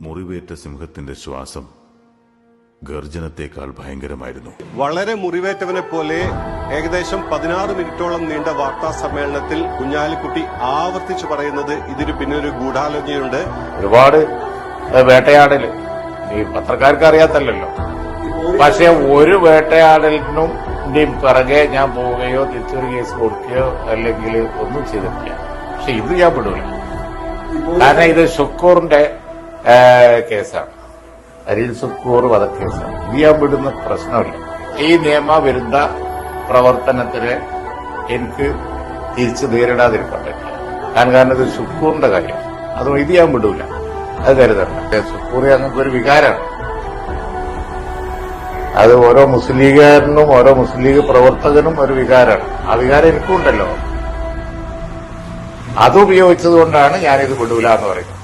മുറിവേറ്റ സിംഹത്തിന്റെ ശ്വാസം ഗർജനത്തെക്കാൾ ഭയങ്കരമായിരുന്നു. വളരെ മുറിവേറ്റവനെ പോലെ ഏകദേശം പതിനാറ് മിനിറ്റോളം നീണ്ട വാർത്താ സമ്മേളനത്തിൽ കുഞ്ഞാലിക്കുട്ടി ആവർത്തിച്ചു പറയുന്നത് ഇതിന് പിന്നൊരു ഗൂഢാലോചനയുണ്ട്. ഒരുപാട് വേട്ടയാടൽ. ഈ പത്രക്കാർക്ക് അറിയാത്തല്ലോ പക്ഷെ ഒരു വേട്ടയാടലിനും പിറകെ ഞാൻ പോവുകയോ തിരിച്ചൊരു കേസ് കൊടുക്കുകയോ അല്ലെങ്കിൽ ഒന്നും ചെയ്തിട്ടില്ല. പക്ഷെ ഇത് ഞാൻ വിടൂല. കാരണം ഇത് ഷുക്കൂറിന്റെ കേസാണ് അരിൽ സുക്കൂർ വധക്കേസാണ് ഇത് അവിടുന്ന് വിടുന്ന പ്രശ്നമില്ല. ഈ നിയമവിരുദ്ധ പ്രവർത്തനത്തിന് എനിക്ക് തിരിച്ചു നേരിടാതിരിക്കട്ടെ. കാരണം കാരണം ഇത് സുക്കൂറിന്റെ കാര്യം. അത് ഇത് ഞാൻ വിടൂല. അത് കരുതണ്ട. സുക്കൂർ ഞങ്ങൾക്ക് ഒരു വികാരമാണ് അത് ഓരോ മുസ്ലിം ലീഗുകാരനും ഓരോ മുസ്ലിം ലീഗ് പ്രവർത്തകനും ഒരു വികാരമാണ് ആ വികാരം എനിക്കുണ്ടല്ലോ. അത് ഉപയോഗിച്ചതുകൊണ്ടാണ് ഞാനിത് വിടൂല എന്ന് പറയുന്നത്.